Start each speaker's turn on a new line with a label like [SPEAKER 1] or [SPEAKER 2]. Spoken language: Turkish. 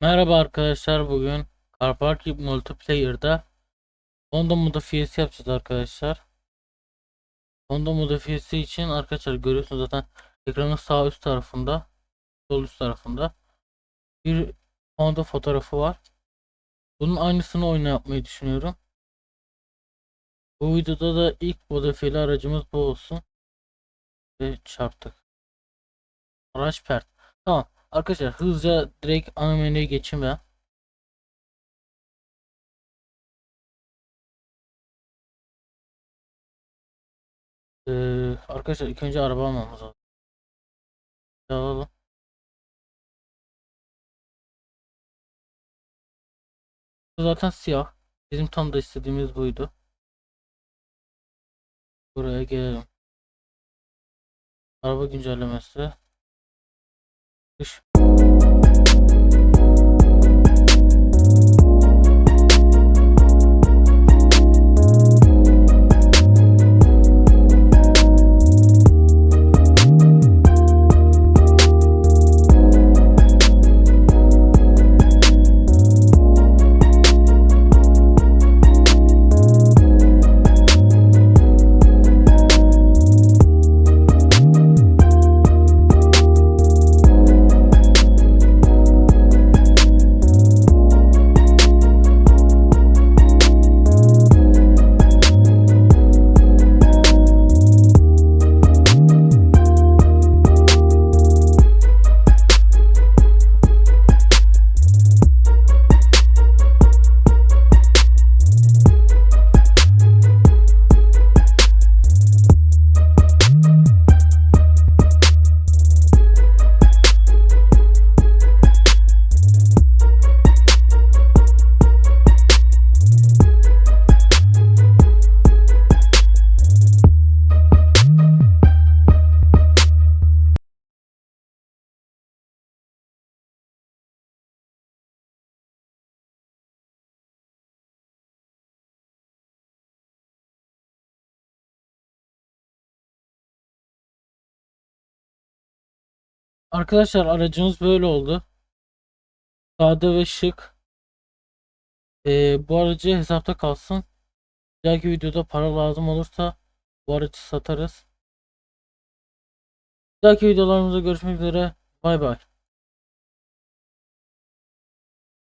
[SPEAKER 1] Merhaba arkadaşlar bugün Car Park Multiplayer'da Honda modifiyesi yapacağız arkadaşlar. Honda modifiyesi için arkadaşlar görüyorsunuz zaten ekranın sağ üst tarafında sol üst tarafında bir Honda fotoğrafı var. Bunun aynısını oyuna yapmayı düşünüyorum. Bu videoda da ilk modifiyeli aracımız bu olsun. Ve çarptık. Araç pert. Tamam. Arkadaşlar hızlıca direkt ana menüye geçeyim ben. Ee, arkadaşlar ilk önce araba almamız lazım. Alalım. Bu zaten siyah. Bizim tam da istediğimiz buydu. Buraya gelelim. Araba güncellemesi. Ish. Arkadaşlar aracımız böyle oldu. Sade ve şık. Ee, bu aracı hesapta kalsın. Dahaki videoda para lazım olursa bu aracı satarız. Dahaki videolarımızda görüşmek üzere. Bay bay.